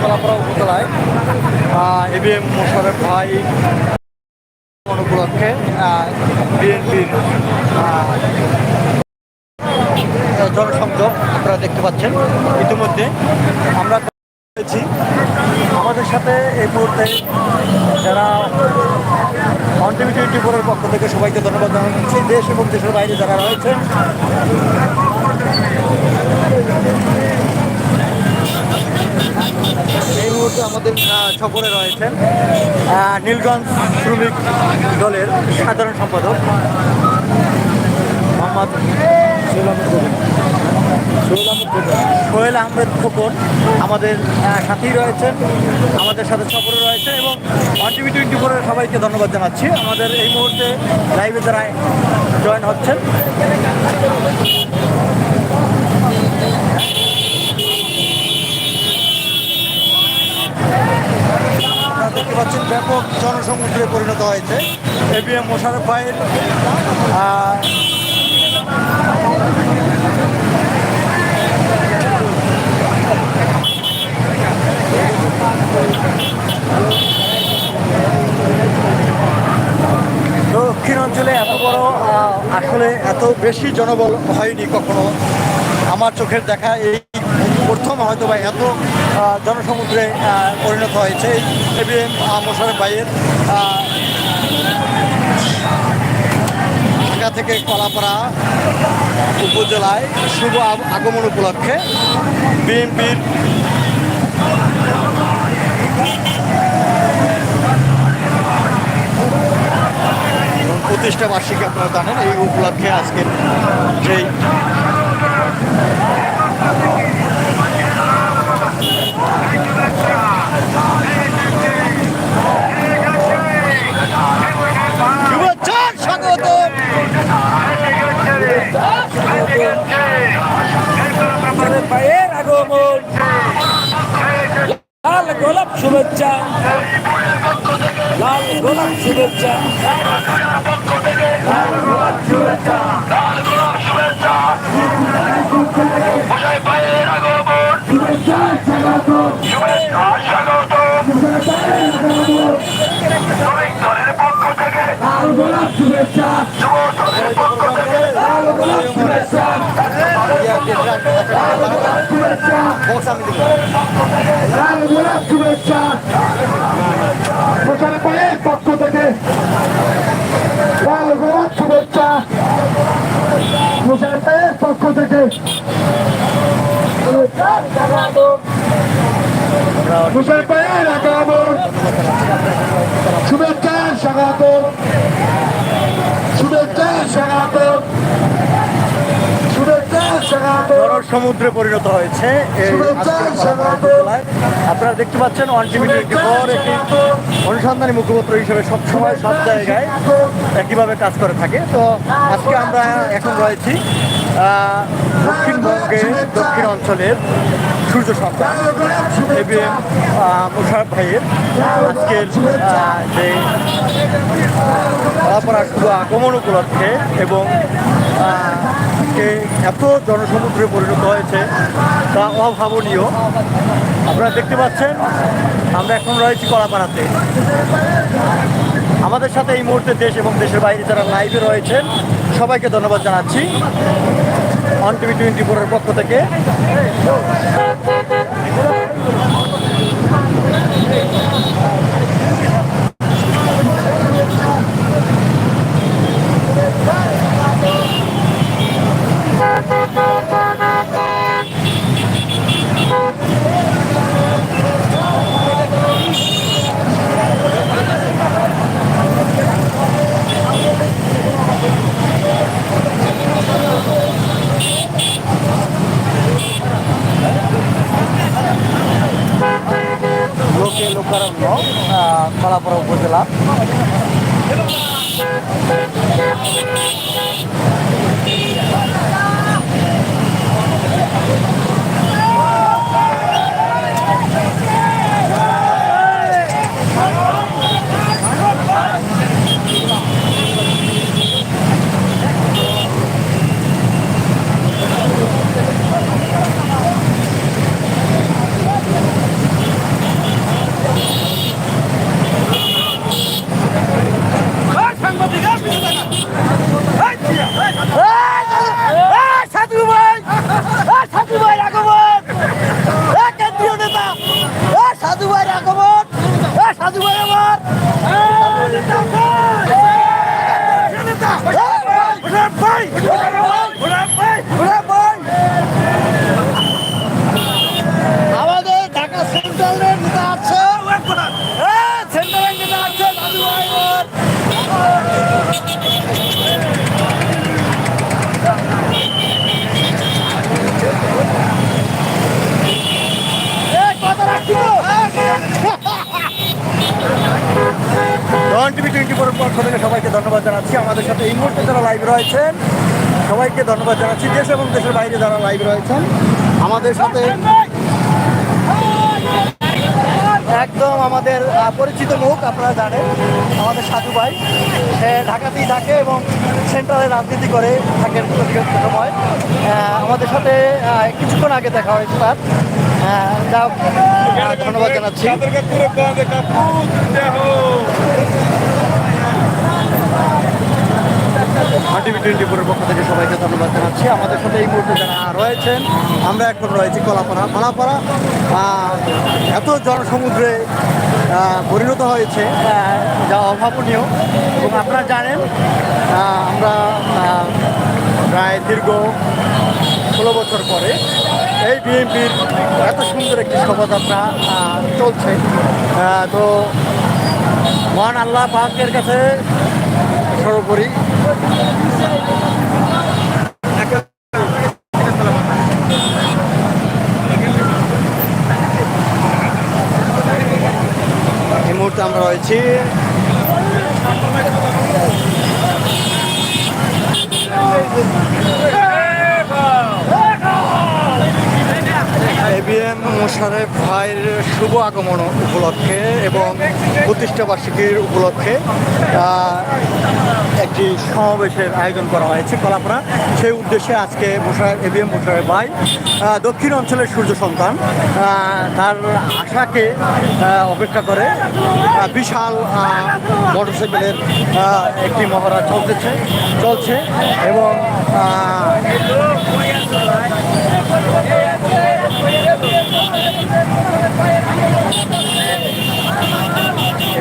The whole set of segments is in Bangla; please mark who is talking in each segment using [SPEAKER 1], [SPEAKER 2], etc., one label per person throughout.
[SPEAKER 1] কলাপাড়া উপজেলায় এবিএম মোশারফ ভাই উপলক্ষে বিএনপির জনসংযোগ আপনারা দেখতে পাচ্ছেন। ইতিমধ্যে আমরা পেয়েছি আমাদের সাথে এই মুহূর্তে যারা অন টিভি পক্ষ থেকে সবাইকে ধন্যবাদ জানাচ্ছি। দেশ এবং দেশের বাইরে যারা রয়েছেন আমাদের সফরে রয়েছেন নীলগঞ্জ শ্রমিক দলের সাধারণ সম্পাদক মোহাম্মদ সোহেল আহমেদ খোকন। আমাদের সাথেই রয়েছেন, আমাদের সাথে সফরে রয়েছেন এবং ওয়ান টিভি টোয়েন্টি ফোরের সবাইকে ধন্যবাদ জানাচ্ছি আমাদের এই মুহূর্তে লাইভে যারা জয়েন হচ্ছেন দেখতে পাচ্ছেন ব্যাপক জনসমুদ্রে পরিণত হয়েছে। এবিএম মোশারফ ভাইয়ের আহ, দক্ষিণ অঞ্চলে এত বড় আসলে এত বেশি জনবল হয়নি কখনো। আমার চোখের দেখা এই প্রথম হয়তো বা এত জনসমুদ্রে পরিণত হয়েছে। এই এবিএম মোশারফ ভাইয়ের ঢাকা থেকে কলাপাড়া উপজেলায় শুভ আগমন উপলক্ষে বিএনপির প্রতিষ্ঠা বার্ষিকী আপনারা জানেন, এই উপলক্ষে আজকের যেই শুভেচ্ছা স্বাগত
[SPEAKER 2] পায়ের আগমন লাল গোলাপ শুভেচ্ছা গোলাপ শুভেচ্ছা
[SPEAKER 1] বক্স আমি দেবো।
[SPEAKER 3] লাল গোলাপ শুভেচ্ছা পায়ের পক্ষ থেকে লাল গোলাপ শুভেচ্ছা। প্রচার পায়ের পক্ষ থেকে প্রচার পায়ের শুভেচ্ছা, স্বাগত। শুভেচ্ছা, স্বাগত।
[SPEAKER 1] বড় সমুদ্রে পরিণত হয়েছে। আপনারা দেখতে পাচ্ছেন ওয়ান টোয়েন্টি ফোর একটি অনুসন্ধানী মুখপত্র হিসেবে সবসময় সব জায়গায় একইভাবে কাজ করে থাকে তো আজকে আমরা এখন রয়েছি দক্ষিণবঙ্গের দক্ষিণ অঞ্চলের সূর্য সন্তান এবিএম মুশারফ ভাইয়ের আজকের যে কলাপাড়া আগমন উপলক্ষে এবং আজকে এত জনসমুদ্রে পরিণত হয়েছে তা অভাবনীয়। আপনারা দেখতে পাচ্ছেন, আমরা এখন রয়েছি কলাপাড়াতে। আমাদের সাথে এই মুহূর্তে দেশ এবং দেশের বাইরে যারা লাইভে রয়েছেন, সবাইকে ধন্যবাদ জানাচ্ছি। অন টিভি টোয়েন্টি ফোরের পক্ষ থেকে। সবাইকে ধন্যবাদ জানাচ্ছি। আমাদের সাথে এই মুহূর্তে যারা লাইভ রয়েছেন, সবাইকে ধন্যবাদ জানাচ্ছি। দেশ এবং দেশের বাইরে যারা লাইভ রয়েছেন, আমাদের সাথে একদম আমাদের পরিচিত মুখ আপনারা জানেন, আমাদের সাধু ভাই। সে ঢাকাতেই থাকে এবং সেন্ট্রালে রাজনীতি করে থাকেন সময়। আমাদের সাথে কিছুক্ষণ আগে দেখা হয়েছে তার। ধন্যবাদ জানাচ্ছি। টিভি টোয়েন্টি ফোরের পক্ষ থেকে সবাইকে ধন্যবাদ জানাচ্ছি। আমাদের সাথে এই মুহূর্তে যারা রয়েছেন, আমরা এখন রয়েছি কলাপাড়া কলাপাড়া এত জনসমুদ্রে পরিণত হয়েছে যা অভাবনীয়। এবং আপনারা জানেন আমরা প্রায় দীর্ঘ ষোলো বছর পরে এই বিএনপির এত সুন্দর একটি শোভাযাত্রা চলছে। তো মহান আল্লাহ পাকের কাছে সর্বোপরি এই মুহূর্তে আমরা রয়েছি। এবিএম মোশারেফ ভাইয়ের শুভ আগমন উপলক্ষে এবং প্রতিষ্ঠা বার্ষিকীর উপলক্ষে একটি সমাবেশের আয়োজন করা হয়েছে, কলাপড়া। সেই উদ্দেশ্যে আজকে মোশারেফ এবিএম মোশারেফ ভাই দক্ষিণ অঞ্চলের সূর্য সন্তান তার আশাকে অপেক্ষা করে বিশাল মোটরসাইকেলের একটি মহড়া চলতেছে, চলছে এবং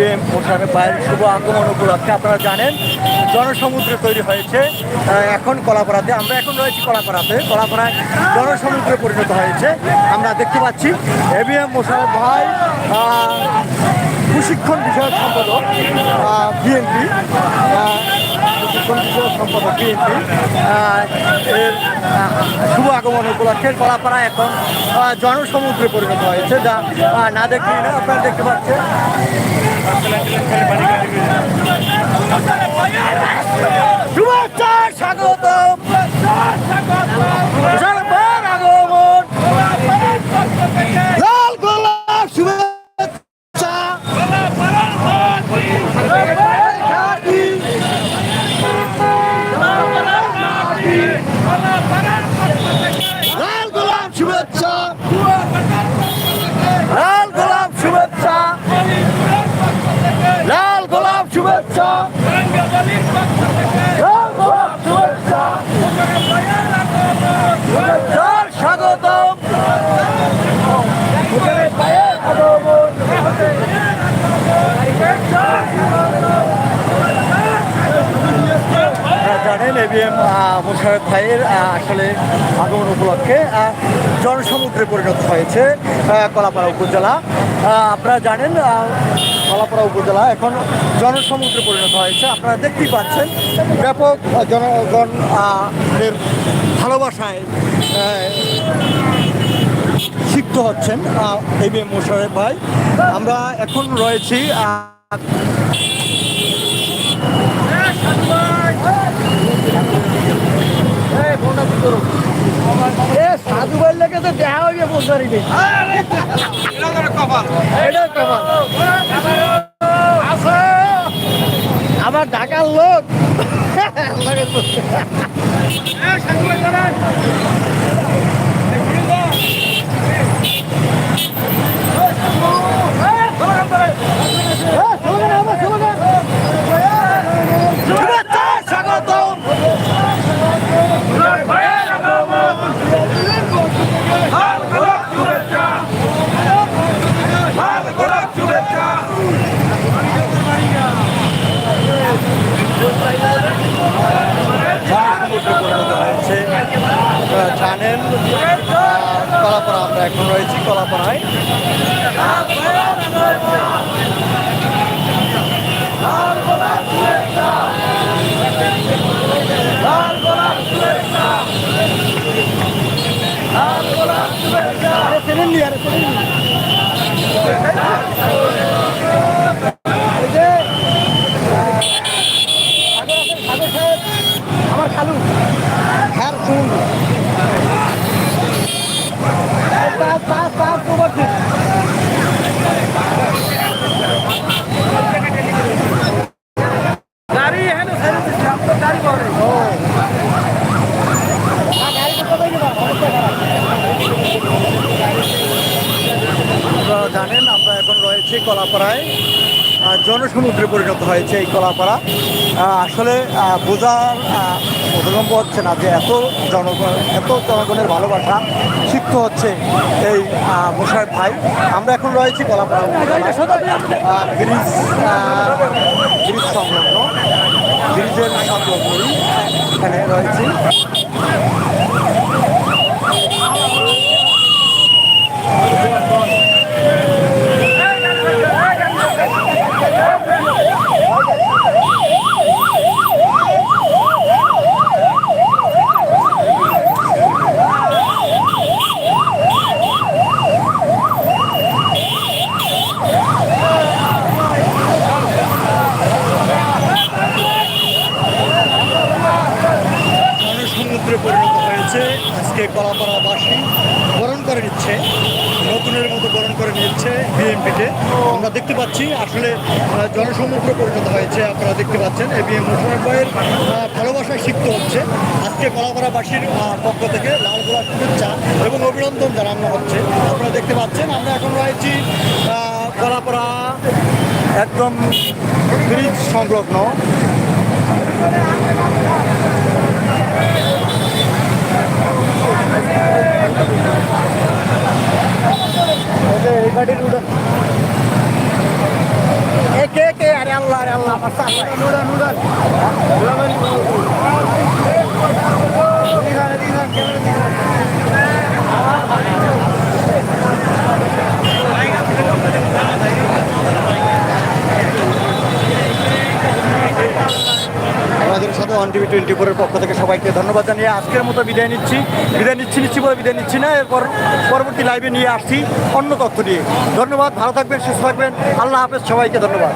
[SPEAKER 1] আহ, এবিএম মোশারফ ভাইয়ের শুভ আগমন উপলক্ষে আপনারা জানেন জনসমুদ্র তৈরি হয়েছে। এখন কলাপাড়াতে আমরা এখন রয়েছি কলাপাড়াতে। কলাপাড়ায় জনসমুদ্রে পরিণত হয়েছে। আমরা দেখতে পাচ্ছি এবিএম মোশারফ ভাই প্রশিক্ষণ বিষয়ক সম্পাদক বিএনপি। বিষয়ক সম্পাদক বিএনপি। এর শুভ আগমন উপলক্ষে কলাপাড়া এখন জনসমুদ্রে পরিণত হয়েছে, যা না দেখলেই না আপনারা দেখতে পাচ্ছেন। জানেন এবিএম মোশারফ ভাইয়ের আসলে আগমন উপলক্ষে জনসমুদ্রে পরিণত হয়েছে কলাপাড়া উপজেলা আপনারা জানেন কলাপাড়া উপজেলা এখন জনসমুদ্রে পরিণত হয়েছে। আপনারা দেখতেই পাচ্ছেন ব্যাপক জনগণ এর ভালোবাসায় সিক্ত হচ্ছেন এবিএম মোশারফ ভাই। আমরা এখন রয়েছি সাধু লেগে তো দেখা হইবে বলতে এটা কপাল আমার ঢাকার লোক। শুভেচ্ছা স্বাগতম
[SPEAKER 2] শুভেচ্ছা
[SPEAKER 1] আমরা এখন রয়েছি কলাপাড়ায় আমার খালু। হ্যাঁ শুনুন। জানেন আমরা এখন রয়েছি কলাপাড়ায়। জনসমুদ্রে পরিণত হয়েছে এই কলাপাড়া। আসলে বোঝার বোধগম্য হচ্ছে না যে এত জনগণ এত জনগণের ভালোবাসা সিক্ত হচ্ছে এই আহ, ভাই। আমরা এখন রয়েছি কলাপাড়া সংলগ্ন। ব্রিজের সংলগ্নই এখানে রয়েছি সমুদ্রে হয়েছে আজকে কলাপাড়াবাসী বরণ করে নিচ্ছে, নতুনের মতো বরণ করে নিচ্ছে বিএমপিতে আমরা দেখতে পাচ্ছি, আসলে জনসমুদ্রে পরিণত হয়েছে, আপনারা দেখতে পাচ্ছেন এই বিএম মোশারফ ভাইয়ের ভালোবাসায় সিক্ত হচ্ছে। আজকে কলাপাড়াবাসীর পক্ষ থেকে লাল গোলাপ শুভেচ্ছা এবং অভিনন্দন জানানো হচ্ছে। আপনারা দেখতে পাচ্ছেন, আমরা এখন রয়েছি কলাপাড়া একদম ব্রিজ সংলগ্ন। এ কে কে আরে আল্লাহ আরে আল্লাহ আমার সাথে নুডান নুডান আমাদের সাথে ওয়ান টিভি টোয়েন্টি ফোরের পক্ষ থেকে সবাইকে ধন্যবাদ জানিয়ে আজকের মতো বিদায় নিচ্ছি। বিদায় নিচ্ছি নিচ্ছি বলে বিদায় নিচ্ছি না, এরপর পরবর্তী লাইভে নিয়ে আসছি অন্য তথ্য নিয়ে। ধন্যবাদ, ভালো থাকবেন, সুস্থ থাকবেন। আল্লাহ হাফেজ, সবাইকে ধন্যবাদ।